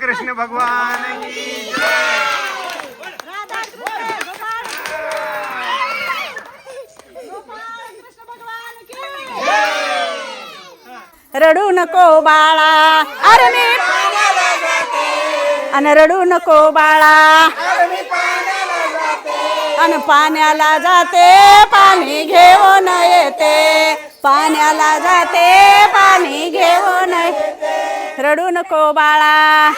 कृष्ण भगवान की जय. रडू नको बाळा। अरे मी आणि रडू नको बाळा। आणि पाण्याला जाते पाणी घेऊन येते। पाण्याला जाते पाणी घेऊन येते. रडू नको बाळा.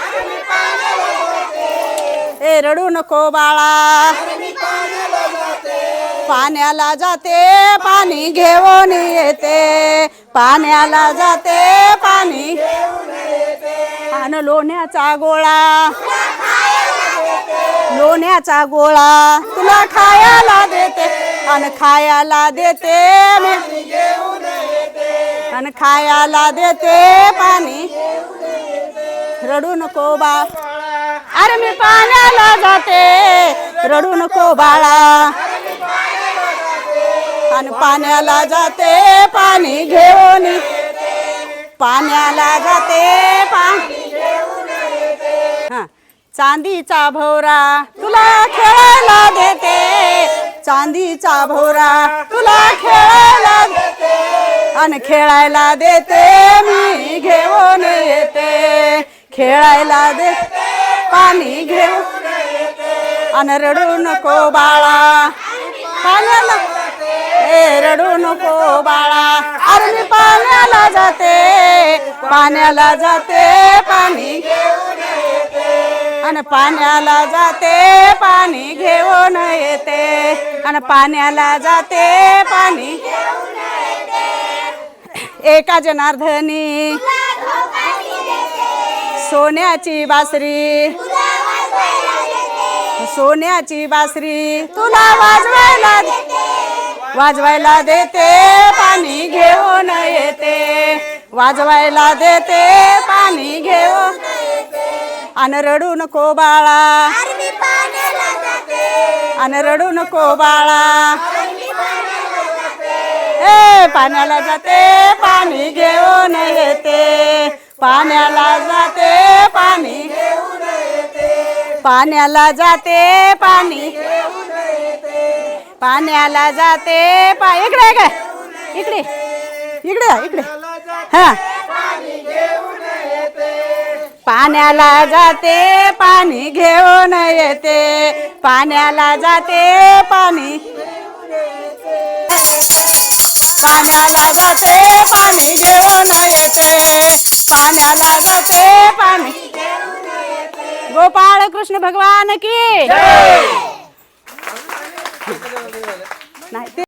ए रडू नको बाळा. पाण्याला जाते पाणी घेऊन येते. पाण्याला जाते पाणी आणि लोण्याचा गोळा. लोण्याचा गोळा तुला खायला देते. आणि खायला देते मी. आणि खायाला देते पाणी. रडू नको बा. अरे मी पाण्याला जाते. रडू नको बाळा. आणि पाण्याला जाते पाणी घेऊन पाण्याला जाते पाणी चांदीचा भोवरा तुला खेळायला देते. चांदीचा भोवरा तुला खेळा आणि खेळायला देते मी घेऊन येते. खेळायला दे पाणी घेऊन आणि रडू नको बाळा. पाण्याला. ए रडू नको बाळा. अरे मी पाण्याला जाते पाण्याला जाते पाणी आणि पाण्याला जाते पाणी घेऊन येते. आणि पाण्याला जाते पाणी एका जनार्दनी. सोन्याची बासरी. सोन्याची बासरी. तुला वाजवायला वाजवायला देते पाणी घेऊन येते. वाजवायला देते पाणी घेऊन आणि रडू नको बाळा. आणि रडू नको बाळा. ए पाण्याला जाते पाणी घेऊन येते. पाण्याला जाते पाणी पाण्याला जाते पाणी पाण्याला जाते पा इकडे इकडे. इकडे. इकडे इकडे. हा. पाण्याला जाते पाणी घेऊन येते. पाण्याला जाते पाणी पाण्याला जाते पाणी घेऊन येते. पाण्याला जाते पाणी गोपाळ कृष्ण भगवान की नाही ते